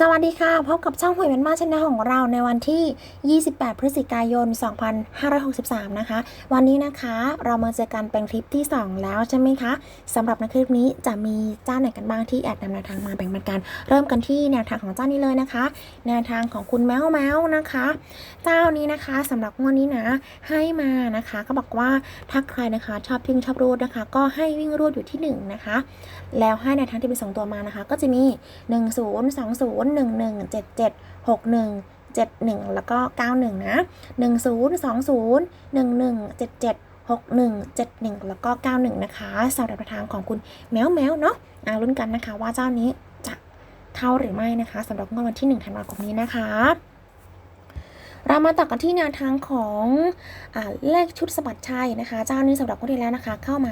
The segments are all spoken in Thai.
สวัสดีค่ะ พบกับช่องหวยเป็นบ้านชนะของเราในวันที่ 28 พฤศจิกายน 2563 นะคะ วันนี้นะคะเรามาเจอกันเป็นคลิปที่ 2 แล้วใช่ไหมคะสำหรับในคลิปนี้จะมีเจ้าไหนกันบ้างที่แอดนำแนวทางมาแบ่งปันกัน เริ่มกันที่แนวทางของเจ้านี้เลยนะคะ แนวทางของคุณแมวแมวนะคะ เจ้านี้นะคะสำหรับงวดนี้นะให้มานะคะ ก็บอกว่าถ้าใครนะคะชอบวิ่งชอบรูดนะคะ ก็ให้วิ่งรูดอยู่ที่ 1 นะคะ แล้วให้ในวทางที่เป็นสองตัวมานะคะ ก็จะมี 1 0 2 0 1 1 7 7 6 1 7 1 แล้วก็ 91 นะ 1 0 2 0 1 1 7 7 6 1 7 1 แล้วก็ 91 นะคะสำหรับทางของคุณแมวแมวเนาะอาลุ้นกันนะคะว่าเจ้านี้จะเข้าหรือไม่นะคะสำหรับงวดวันที่ 1 ธันวาคมนี้นะคะ เรามาต่อกันที่แนวทางของอเลขชุดสะบัดชัยนะคะ เจ้านี้สำหรับงวดที่แล้วนะคะ เข้าไหม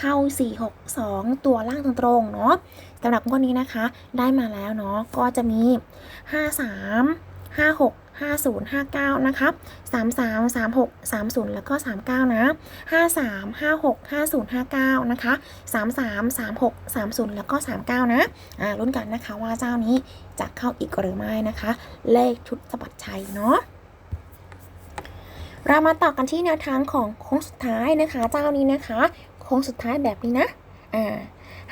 เข้า 4 6 2 ตัวล่างตรงๆเนาะสำหรับงวดนี้นะคะ ได้มาแล้วเนาะก็จะมี 5 3 5 6 50 59 นะคะ33 36 30 แล้วก็ 39 นะ 53 56 50 59 นะคะ 33 36 30 แล้วก็ 39 นะอ่าลุ้นกันนะคะว่าเจ้านี้จะเข้าอีกหรือไม่นะคะ เลขชุดสบัดชัยเนาะ เรามาต่อกันที่แนวทางของโค้งสุดท้ายนะคะ เจ้านี้นะคะ โค้งสุดท้ายแบบนี้นะอ่า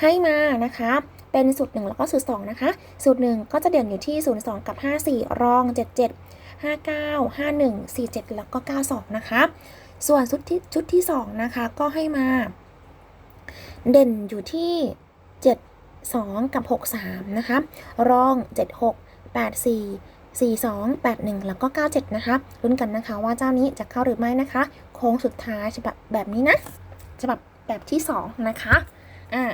ให้มานะคะเป็นสูตรหนึ่งแล้วก็สูตรสองนะคะ สูตรหนึ่งก็จะเด่นอยู่ที่ 0 2 กับ 5 4 รอง 7 7 5 9 5 1 4 7 แล้วก็ 92 นะคะ ส่วนชุดที่ชุดที่ 2 นะคะ ก็ให้มา เด่นอยู่ที่ 7 2 กับ 6 3 นะคะ รอง 7 6 8 4 42 81 แล้วก็ 97 นะคะลุ้นกันนะคะว่าเจ้านี้จะเข้าหรือไม่นะคะ โค้งสุดท้ายฉบับแบบนี้นะฉบับแบบที่ 2 นะคะอ่า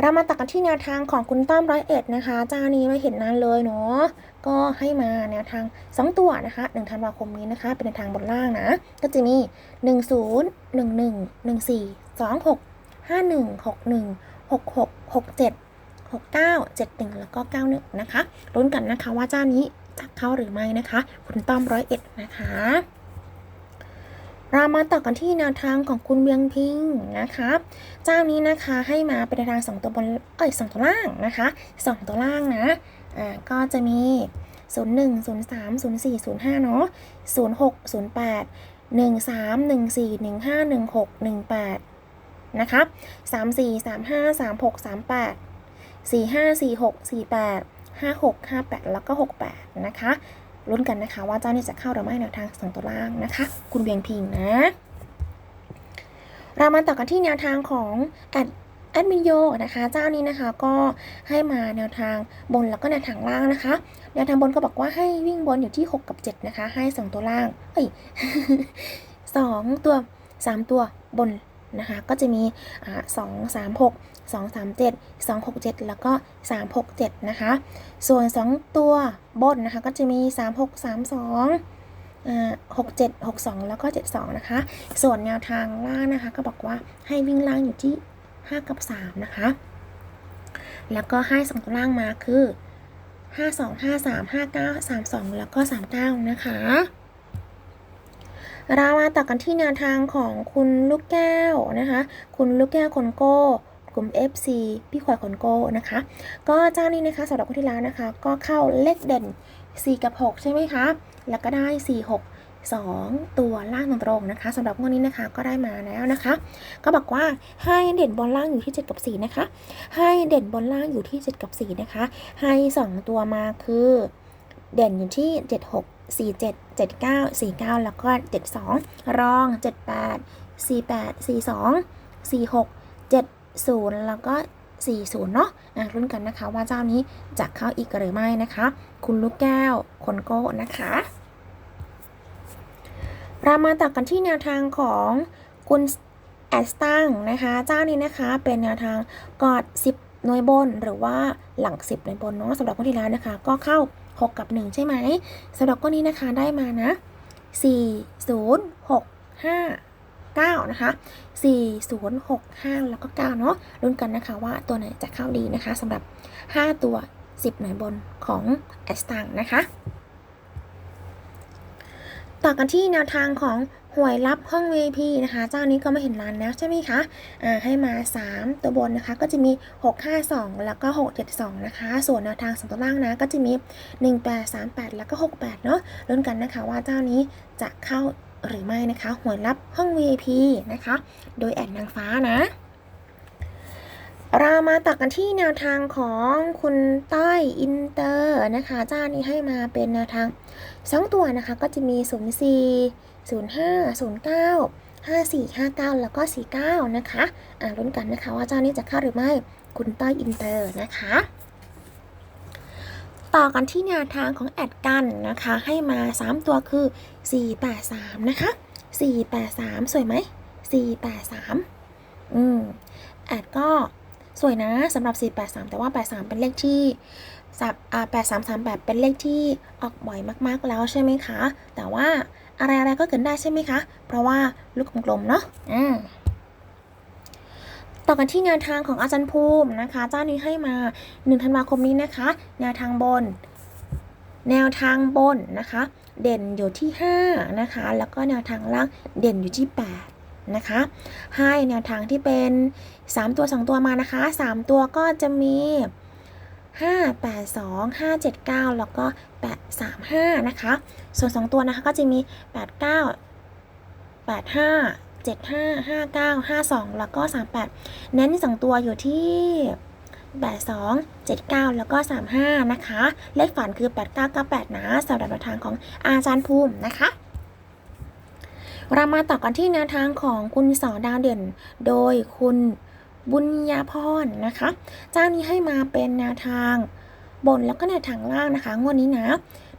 เรามาตัดกันที่แนวทางของคุณต้อมร้อยเอ็ดนะคะเจ้านี้ไม่เห็นนานเลยเนาะก็ให้มาแนวทาง 2 ตัวนะคะ1ธันวาคมนี้นะคะ เป็นแนวทางบนล่างนะ ก็จะมี 10 11 14 26 51 61 66 67 69 71 แล้วก็ 91 นะคะลุ้นกันนะคะว่าเจ้านี้ จะเข้าหรือไม่นะคะ คุณต้อมร้อยเอ็ดนะคะ เรามาต่อกันที่แนวทางของคุณเบียงพิงนะคะ เจ้านี้นะคะให้มาเป็นทางสองตัวบนเอ้ยสองตัวล่างนะคะสองตัวล่างนะอ่าก็จะมี 0 1 0 3 0 4 0 5เนาะ0 6 0 8 1 3 1 4 1 5 1 6 1 8นะคะ3 4 3 5 3 6 3 56 58 แล้วก็ 68 นะคะลุ้นกันนะคะว่าเจ้านี่จะเข้าหรือไม่แนวทางสองตัวล่างนะคะ คุณเบียงพิงนะเรามาต่อกันที่แนวทางของแอดแอดมินโยนะคะ เจ้านี้นะคะก็ให้มาแนวทางบนแล้วก็แนวทางล่างนะคะ แนวทางบนก็บอกว่าให้วิ่งบนอยู่ที่ 6 กับ 7 นะคะ ให้ 2 ตัวล่างเอ้ย2ตัว 3 ตัวบน นะคะ ก็จะมีอ่า2 3 6 2 3 7 2 6 7แล้วก็3 6 7นะคะ ส่วน2ตัวบนนะคะ ก็จะมี3 6 3 2อ่า6 7 6 2แล้วก็7 2นะคะ ส่วนแนวทางล่างนะคะ ก็บอกว่าให้วิ่งล่างอยู่ที่5กับ3นะคะ แล้วก็ให้2ตัวล่างมาคือ5 2 5 3 5 9 3 2แล้วก็39นะคะ เรามาต่อกันที่แนวทางของคุณลูกแก้วนะคะ คุณลูกแก้วคนโก้กลุ่ม FC พี่ขวายคนโก้นะคะ ก็เจ้านี้นะคะสำหรับคนที่แล้วนะคะ ก็เข้าเลขเด่น 4 กับ 6 ใช่ไหมคะ แล้วก็ได้ 4 6 2 ตัวล่างตรงๆนะคะสำหรับงวดนี้นะคะก็ได้มาแล้วนะคะ ก็บอกว่าให้เด่นบอลล่างอยู่ที่ 7 กับ 4 นะคะ ให้เด่นบอลล่างอยู่ที่ 7 กับ 4 นะคะ ให้ 2 ตัวมาคือ เด่นอยู่ที่ 76 47 79 49 แล้วก็ 72 รอง 78 48 42 46 70 แล้วก็ 40 เนาะอะรุ่นกันนะคะว่าเจ้านี้จะเข้าอีกหรือไม่นะคะ คุณลูกแก้วคนโก้นะคะเรามาต่อกันที่แนวทางของคุณแอสตังนะคะ เจ้านี้นะคะเป็นแนวทางกอด 10 หน่วยบนหรือว่าหลัง 10 หน่วยบนเนาะสำหรับคนที่แล้วนะคะ ก็เข้า 6 กับ 1 ใช่ไหมสำหรับก้อนนี้นะคะได้มานะ 4 0 6 5 9 นะคะ 4 0 6 5 แล้วก็ 9 เนาะรุ่นกันนะคะว่าตัวไหนจะเข้าดีนะคะสำหรับ 5 ตัว 10 หน่วยบนของแอสตังนะคะ ต่อกันที่แนวทางของ หวยลับห้อง VIP นะคะ เจ้านี้ก็ไม่เห็นร้านแล้วใช่ไหมคะอ่าให้มา 3 ตัวบนนะคะก็จะมี 652 แล้วก็ 672 นะคะ ส่วนแนวทางสองตัวล่างนะก็จะมี 1838 แล้วก็ 68 เนาะลุ้นกันนะคะว่าเจ้านี้จะเข้าหรือไม่นะคะหวยลับห้อง VIP นะคะ โดยแอดนางฟ้านะเรามาตักกันที่แนวทางของคุณต้อยอินเตอร์นะคะ เจ้านี้ให้มาเป็นแนวทาง 2 ตัวนะคะก็จะมี 04 05 09 54 59 แล้วก็ 49 นะคะ อ่าลุ้นกันนะคะว่าเจ้านี้จะเข้าหรือไม่คุณต้อยอินเตอร์นะคะ ต่อกันที่แนวทางของแอดกันนะคะ ให้มา 3 ตัวคือ 483 นะคะ 483 สวยไหม 483 อืมแอดก็ สวยนะสำหรับ 483 แต่ว่า 83 เป็นเลขที่สับอ่า8338เป็นเลขที่ออกบ่อยมากๆแล้วใช่ไหมคะ แต่ว่าอะไรอะไรๆก็เกิดได้ใช่ไหมคะ เพราะว่าลูกกลมๆเนาะอ่าต่อกันที่แนวทางของอาจารย์ภูมินะคะ เจ้านี้ให้มา1ธันวาคมนี้นะคะ แนวทางบน แนวทางบนนะคะ เด่นอยู่ที่ 5 นะคะ แล้วก็แนวทางล่างเด่นอยู่ที่ 8 นะคะ ให้แนวทางที่เป็น 3 ตัว 2 ตัวมานะคะ 3 ตัวก็จะมี 5 8 2 5 7 9 แล้วก็ 8 3 5 นะคะ ส่วน 2 ตัวนะคะก็จะมี 8 9 8 5 7 5 5 9 5 2 แล้วก็ 38 เน้น 2 ตัวอยู่ที่82 79 แล้วก็ 35 นะคะ เลขฝันคือ 8998 นะสำหรับแนวทางของอาจารย์ภูมินะคะ เรามาต่อกันที่แนวทางของคุณสอดาวเด่น โดยคุณบุญญาพรนะคะ เจ้านี้ให้มาเป็นแนวทางบนแล้วก็แนวทางล่างนะคะ งวดนี้นะ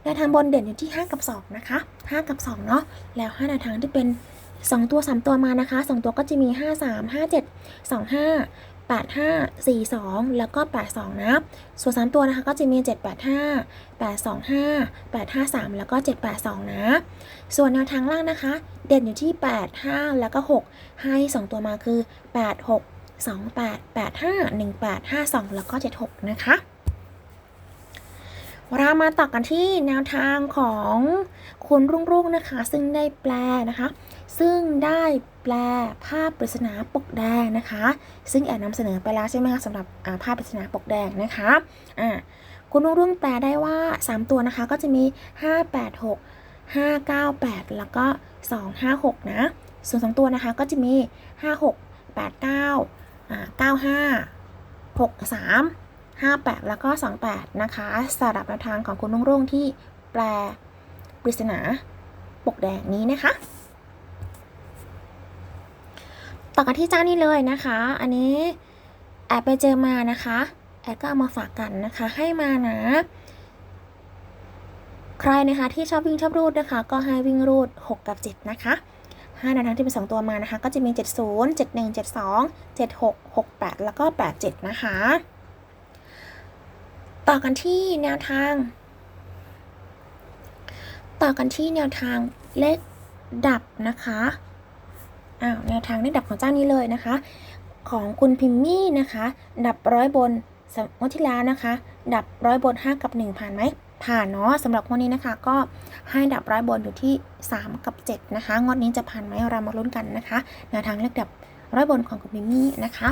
แนวทางบนเด่นอยู่ที่ 5 กับ 2 นะคะ 5 กับ 2 เนาะ แล้วให้แนวทางที่เป็น 2 ตัว 3 ตัวมานะคะ 2 ตัวก็จะมี 5 3 5 7 2 5 8 5 4 2 แล้วก็ 8 2 นะ ส่วน 3 ตัวนะคะก็จะมี 7 8 5 8 2 5 8 5 3 แล้วก็ 7 8 2 นะ ส่วนแนวทางล่างนะคะ เด่นอยู่ที่ 8 5 แล้วก็ 6 ให้ 2 ตัวมาคือ 8 6 2 8 8 5 1 8 5 2 แล้วก็ 7 6 นะคะ เรามาต่อกันที่แนวทางของคุณรุ่งรุ่งนะคะ ซึ่งได้แปลนะคะ ซึ่งได้แปลภาพปริศนาปกแดงนะคะ ซึ่งแอบนำเสนอไปแล้วใช่ไหมคะสำหรับภาพปริศนาปกแดงนะคะอ่าคุณรุ่งรุ่งแปลได้ว่า 3 ตัวนะคะก็จะมี 5 8 6 5 9 8 แล้วก็ 2 5 6 นะ ส่วน 2 ตัวนะคะก็จะมี 5 6 8 9อ่า9 5 6 3 58 แล้วก็ 28 นะคะสำหรับแนวทางของคุณรุ่งรุ่งที่แปลปริศนาปกแดงนี้นะคะ ต่อกันที่เจ้านี้เลยนะคะ อันนี้แอบไปเจอมานะคะ แอบก็เอามาฝากกันนะคะ ให้มานะ ใครนะคะที่ชอบวิ่งชอบรูดนะคะ ก็ให้วิ่งรูด 6 กับ 7 นะคะห้าแนวทางที่เป็น 2 ตัวมานะคะ ก็จะมี 70 71 72 76 68 แล้วก็ 87 นะคะ ต่อกันที่แนวทาง ต่อกันที่แนวทางเลขดับนะคะอ้าวแนวทางเลขดับของเจ้านี้เลยนะคะ ของคุณพิมมี่นะคะ ดับร้อยบนสำงวดที่แล้วนะคะ ดับร้อยบน 5 กับ 1 ผ่านไหมผ่านเนาะสำหรับงวดนี้นะคะ ก็ให้ดับร้อยบนอยู่ที่ 3 กับ 7 นะคะ งวดนี้จะผ่านไหมเรามาลุ้นกันนะคะแนวทางเลขดับ ร้อยบนของคุณมิมี่นะคะ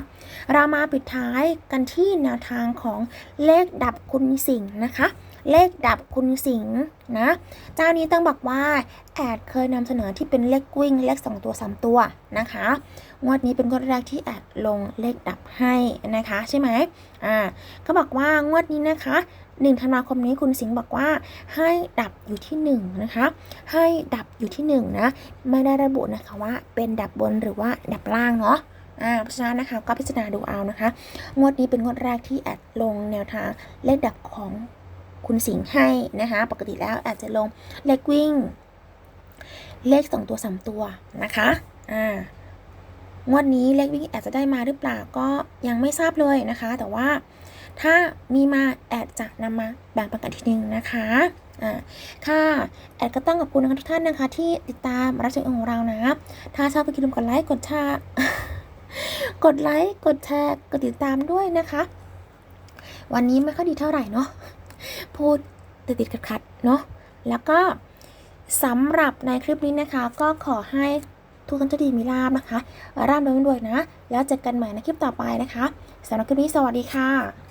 เรามาปิดท้ายกันที่แนวทางของเลขดับคุณสิงห์นะคะ เลขดับคุณสิงห์นะ เจ้านี้ต้องบอกว่าแอดเคยนำเสนอที่เป็นเลขวิ่งเลข 2 ตัว 3 ตัวนะคะ งวดนี้เป็นงวดแรกที่แอดลงเลขดับให้นะคะใช่ไหมอ่าก็บอกว่างวดนี้นะคะ1ธันวาคมนี้คุณสิงห์บอกว่าให้ดับอยู่ที่1นะคะให้ดับอยู่ที่1นะไม่ได้ระบุนะคะว่าเป็นดับบนหรือว่าดับล่างเนาะอ่าเพราะฉะนั้นนะคะก็พิจารณาดูเอานะคะ งวดนี้เป็นงวดแรกที่แอดลงแนวทางเลขดับของ คุณสิงห์ให้นะคะปกติแล้วอาจจะลงเลขวิ่ง เลขสองตัวสามตัวนะคะอ่างวดนี้เลขวิ่งอาจจะได้มาหรือเปล่าก็ยังไม่ทราบเลยนะคะ แต่ว่าถ้ามีมาแอดจะนำมาแบ่งปันกันทีนึงนะคะอ่าค่ะแอดก็ต้องขอบคุณนะคะทุกท่านนะคะ ที่ติดตามรับชมของเรานะถ้าชอบก็อย่าลืมกดไลค์กดแชร์กดไลค์กดแชร์กดติดตามด้วยนะคะ วันนี้ไม่ค่อยดีเท่าไหร่เนาะ พูดติดติดขัดขัดเนาะแล้วก็สำหรับในคลิปนี้นะคะ ก็ขอให้ทุกท่านจะดีมีลาบนะคะร่ำรวยด้วยนะ แล้วเจอกันใหม่ในคลิปต่อไปนะคะสำหรับคลิปนี้สวัสดีค่ะ